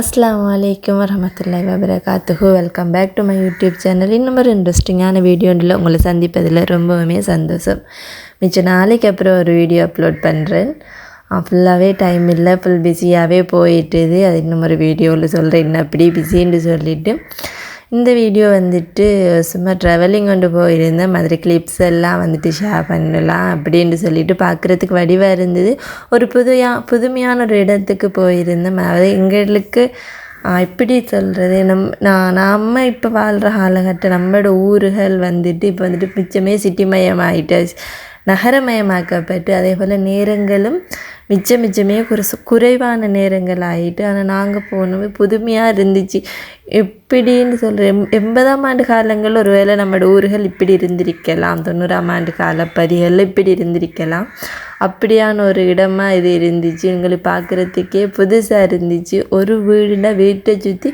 அஸ்லாம் வலைக்கம் வரமத்துல்லாய் வபரகாத்துஹு welcome back to my YouTube channel இன்னும் ஒரு இன்ட்ரெஸ்டிங்கான வீடியோண்டில் உங்களை சந்திப்பதில் ரொம்பவுமே சந்தோஷம். மிச்ச நாளைக்கு அப்புறம் ஒரு வீடியோ அப்லோட் பண்ணுறேன் ஃபுல்லாகவே டைம் இல்லை. ஃபுல் பிஸியாகவே போயிட்டுது அது இன்னும் ஒரு வீடியோவில் சொல்கிறேன் இன்னும் அப்படி பிஸின்னு சொல்லிவிட்டு இந்த வீடியோ வந்துட்டு சும்மா ட்ராவலிங் கொண்டு போயிருந்தேன் மாதிரி கிளிப்ஸ் எல்லாம் வந்துட்டு ஷேர் பண்ணலாம் அப்படின்னு சொல்லிட்டு பார்க்குறதுக்கு வடிவாக இருந்தது. ஒரு புதுயா புதுமையான ஒரு இடத்துக்கு போயிருந்தேன் அதாவது எங்களுக்கு எப்படி சொல்கிறது நம் நான் நம்ம இப்போ வாழ்கிற காலகட்டம் நம்மளோட ஊர்கள் வந்துட்டு இப்போ வந்துட்டு மிச்சமே சிட்டி மயமாகிட்டு நகரமயமாக்கப்பட்டு அதே போல் நேரங்களும் மிச்சம் மிச்சமே குறை குறைவான நேரங்கள் ஆகிட்டு ஆனால் நாங்கள் போனோமே புதுமையாக இருந்துச்சு. எப்படின்னு சொல்கிறேன் எண்பதாம் ஆண்டு காலங்களில் ஒரு வேளை நம்மளோட ஊர்கள் இப்படி இருந்திருக்கலாம். தொண்ணூறாம் ஆண்டு கால பதிகளில் இப்படி இருந்திருக்கலாம். அப்படியான ஒரு இடமா இது இருந்துச்சு. எங்களுக்கு பார்க்குறதுக்கே புதுசாக இருந்துச்சு. ஒரு வீடுனா வீட்டை சுற்றி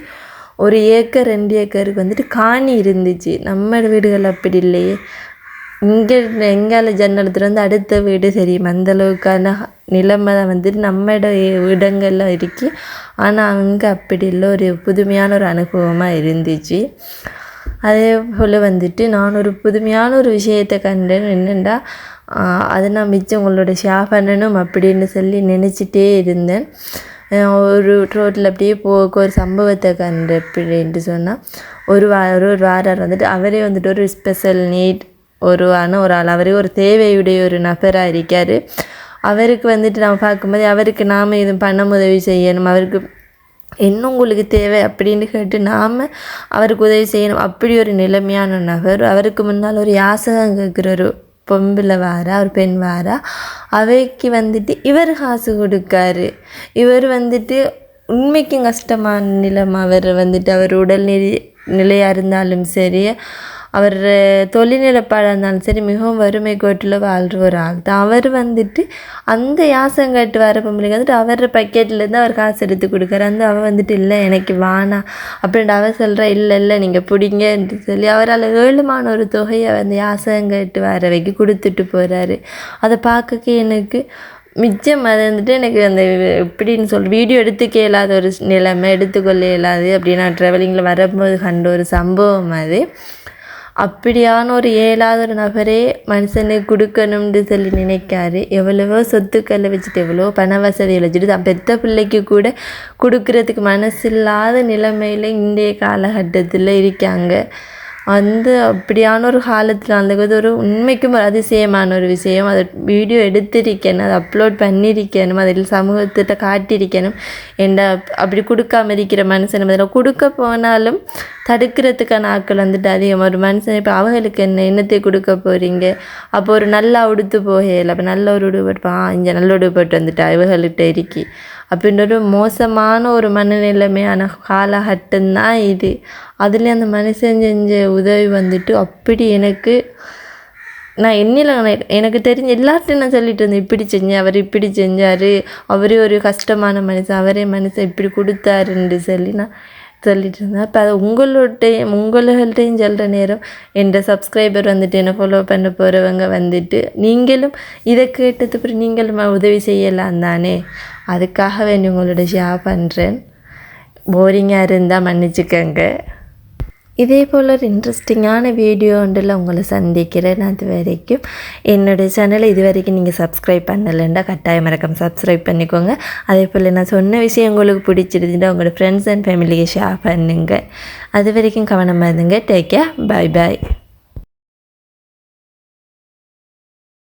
ஒரு ஏக்கர் ரெண்டு ஏக்கருக்கு வந்துட்டு காணி இருந்துச்சு. நம்ம வீடுகள் அப்படி இல்லையே. இங்கே எங்கால ஜன்னல் வந்து அடுத்த வீடு தெரியும் அந்தளவுக்கான நிலைமை வந்துட்டு இட இடங்களில் இருக்கு. ஆனால் அங்கே அப்படி இல்லை. ஒரு புதுமையான ஒரு அனுபவமாக இருந்துச்சு. அதே போல் வந்துட்டு நான் ஒரு புதுமையான ஒரு விஷயத்தை கண்டேன். என்னென்னா அதை நான் மிச்சம் உங்களோட ஷேர் பண்ணணும் அப்படின்னு சொல்லி நினச்சிட்டே இருந்தேன். ஒரு ரோட்டில் அப்படியே போக ஒரு சம்பவத்தை கண்டு அப்படின்ட்டு சொன்னால் ஒரு வார ஒரு வாரம் வந்துட்டு அவரே வந்துட்டு ஒரு ஸ்பெஷல் நீட் ஒரு ஆனால் ஒரு ஆள். அவரே ஒரு தேவையுடைய ஒரு நபராக இருக்கார். அவருக்கு வந்துட்டு நம்ம பார்க்கும்போது அவருக்கு நாம் இது பண்ண உதவி செய்யணும். அவருக்கு என்ன உங்களுக்கு தேவை அப்படின்னு கேட்டு நாம் அவருக்கு உதவி செய்யணும். அப்படி ஒரு நிலைமையான நபர். அவருக்கு முன்னால் ஒரு யாசகம் கேட்குற ஒரு பொம்பில் வாரா ஒரு பெண் வாரா அவைக்கு வந்துட்டு இவர் காசு கொடுக்காரு. இவர் வந்துட்டு உண்மைக்கும் கஷ்டமான நிலம். அவர் வந்துட்டு அவர் உடல் நிலை நிலையாக இருந்தாலும் சரி அவர் தொழில்நிலப்பாடாக இருந்தாலும் சரி மிகவும் வறுமை கோட்டில் வாழ்கிற ஒரு ஆள். தான் அவர் வந்துட்டு அந்த யாசம் கட்டு வர பொம்பளைக்கு வந்துட்டு அவர் பக்கெட்லேருந்து அவர் காசு எடுத்து கொடுக்குற அந்த அவள் வந்துட்டு இல்லை எனக்கு வானா அப்படின்ட்டு அவள் சொல்கிறா இல்லை இல்லை நீங்கள் பிடிங்கன்ட்டு சொல்லி அவரால் ஏழுமான ஒரு தொகையை வந்து யாசங்காட்டு வர வைக்க கொடுத்துட்டு போகிறாரு அதை பார்க்க எனக்கு மிச்சம் அது வந்துட்டு எனக்கு அந்த எப்படின்னு சொல் வீடியோ எடுத்துக்க இயலாத ஒரு நிலைமை எடுத்துக்கொள்ள இயலாது அப்படின்னா நான் ட்ராவலிங்கில் வரும்போது கண்ட ஒரு சம்பவம் அது. அப்படியான ஒரு ஏழாவது ஒரு நபரே மனுஷனுக்கு கொடுக்கணும்னு சொல்லி நினைக்காரு. எவ்வளவோ சொத்துக்களை வச்சுட்டு எவ்வளோ பண வசதியை வச்சுட்டு தான் பெத்த பிள்ளைக்கு கூட கொடுக்குறதுக்கு மனசில்லாத நிலைமையில் இன்றைய காலகட்டத்தில் இருக்காங்க. அந்த அப்படியான ஒரு காலத்தில் அந்த ஒரு உண்மைக்கும் ஒரு அதிசயமான ஒரு விஷயம். அதை வீடியோ எடுத்திருக்கணும் அதை அப்லோட் பண்ணியிருக்கணும் அதில் சமூகத்திட்ட காட்டியிருக்கணும் என்ற அப்படி கொடுக்காம இருக்கிற மனுஷன் அதில் கொடுக்க போனாலும் தடுக்கிறதுக்கான ஆட்கள் வந்துட்டு அதிகம். ஒரு மனுஷன் இப்போ அவங்களுக்கு என்ன என்னத்தை கொடுக்க போகிறீங்க அப்போ ஒரு நல்லா உடுத்து போகையில் அப்போ நல்ல ஒரு உடுப்பா இங்கே நல்ல உடுப்பட்டு வந்துட்டா இவங்கள்கிட்ட இருக்கி. அப்படின்ற ஒரு மோசமான ஒரு மனநிலைமையான காலகட்டம் தான் இது. அதுலேயும் அந்த மனுஷன் செஞ்ச உதவி வந்துட்டு அப்படி எனக்கு நான் என்னில் எனக்கு தெரிஞ்ச எல்லார்ட்டையும் நான் சொல்லிட்டு இருந்தேன் இப்படி செஞ்சேன் அவர் இப்படி செஞ்சார் அவரே ஒரு கஷ்டமான மனுஷன் அவரே மனுஷன் இப்படி கொடுத்தாருன்னு சொல்லி நான் சொல்லிட்டு இருந்தேன் இப்போ அது உங்களோட்டையும் உங்கள்கிட்டையும் சொல்கிற நேரம். என்ற சப்ஸ்கிரைபர் வந்துட்டு என்னை ஃபாலோ பண்ண போகிறவங்க வந்துட்டு நீங்களும் இதை கேட்டது அப்புறம் நீங்களும் உதவி செய்யலாம் தானே? அதுக்காக வேண்டி உங்களோட ஷேர் பண்ணுறேன் போரிங்காக இருந்தால் மன்னிச்சுக்கோங்க. இதே போல் ஒரு இன்ட்ரெஸ்டிங்கான வீடியோ ஒன்றில் உங்களை சந்திக்கிறேன். அது வரைக்கும் என்னுடைய சேனலை இது வரைக்கும் நீங்கள் சப்ஸ்கிரைப் பண்ணலைன்னா கட்டாயம் மறக்காம சப்ஸ்கிரைப் பண்ணிக்கோங்க. அதே போல் நான் சொன்ன விஷயம் உங்களுக்கு பிடிச்சிருந்துட்டு உங்களோட ஃப்ரெண்ட்ஸ் அண்ட் ஃபேமிலிக்கு ஷேர் பண்ணுங்கள் அது வரைக்கும் கவனமாக இருந்துங்க. டேக் கேர் பாய் பாய்